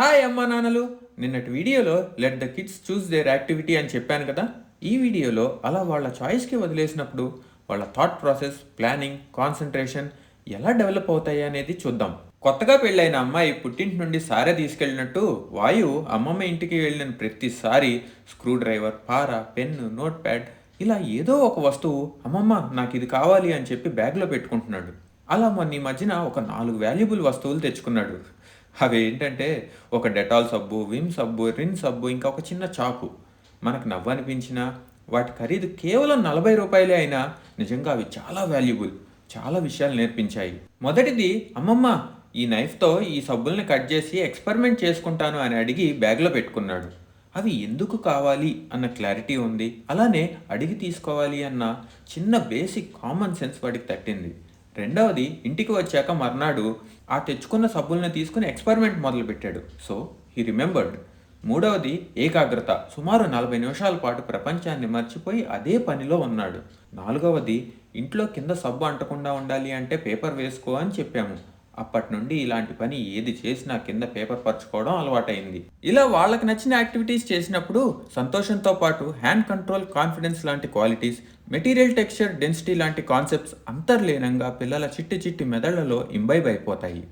Hi అమ్మా నాన్నలు. నిన్నటి వీడియోలో let the kids choose their activity అని చెప్పాను కదా. ఈ వీడియోలో అలా వాళ్ళ చాయిస్కి వదిలేసినప్పుడు వాళ్ళ థాట్ ప్రాసెస్ ప్లానింగ్ కాన్సన్ట్రేషన్ ఎలా డెవలప్ అవుతాయి అనేది చూద్దాం. కొత్తగా పెళ్ళైన అమ్మాయి పుట్టింటి నుండి సారే తీసుకెళ్ళినట్టు వాయు అమ్మమ్మ ఇంటికి వెళ్ళిన ప్రతిసారి స్క్రూ డ్రైవర్ పార పెన్ను నోట్ ప్యాడ్ ఇలా ఏదో ఒక వస్తువు అమ్మమ్మ నాకు ఇది కావాలి అని చెప్పి బ్యాగ్లో పెట్టుకుంటున్నాడు. అలా మొన్న ఈ మధ్యన ఒక నాలుగు వాల్యుబుల్ వస్తువులు తెచ్చుకున్నాడు. అవి ఏంటంటే ఒక డెటాల్ సబ్బు విమ్ సబ్బు రిన్ సబ్బు ఇంకా ఒక చిన్న చాకు. మనకు నవ్వనిపించినా వాటి ఖరీదు కేవలం నలభై రూపాయలే అయినా నిజంగా అవి చాలా వాల్యుబుల్ చాలా విషయాలు నేర్పించాయి. మొదటిది అమ్మమ్మ ఈ నైఫ్తో ఈ సబ్బుల్ని కట్ చేసి ఎక్స్పెరిమెంట్ చేసుకుంటాను అని అడిగి బ్యాగ్లో పెట్టుకున్నాడు. అవి ఎందుకు కావాలి అన్న క్లారిటీ ఉంది. అలానే అడిగి తీసుకోవాలి అన్న చిన్న బేసిక్ కామన్ సెన్స్ వాడికి తట్టింది. రెండవది ఇంటికి వచ్చాక మర్నాడు ఆ తెచ్చుకున్న సబ్బుల్ని తీసుకుని ఎక్స్పెరిమెంట్ మొదలుపెట్టాడు. So he remembered. మూడవది ఏకాగ్రత. సుమారు నలభై నిమిషాల పాటు ప్రపంచాన్ని మర్చిపోయి అదే పనిలో ఉన్నాడు. నాలుగవది ఇంట్లో కింద సబ్బు అంటకుండా ఉండాలి అంటే పేపర్ వేసుకో అని చెప్పాము. అప్పటి నుండి ఇలాంటి పని ఏది చేసినా కింద పేపర్ పరచుకోవడం అలవాటైంది. ఇలా వాళ్ళకి నచ్చిన యాక్టివిటీస్ చేసినప్పుడు సంతోషంతో పాటు హ్యాండ్ కంట్రోల్ కాన్ఫిడెన్స్ లాంటి క్వాలిటీస్ మెటీరియల్ టెక్స్చర్ డెన్సిటీ లాంటి కాన్సెప్ట్స్ అంతర్లీనంగా పిల్లల చిట్టి చిట్టి మెదళ్ళలో ఇంబైబ్ అయిపోతాయి.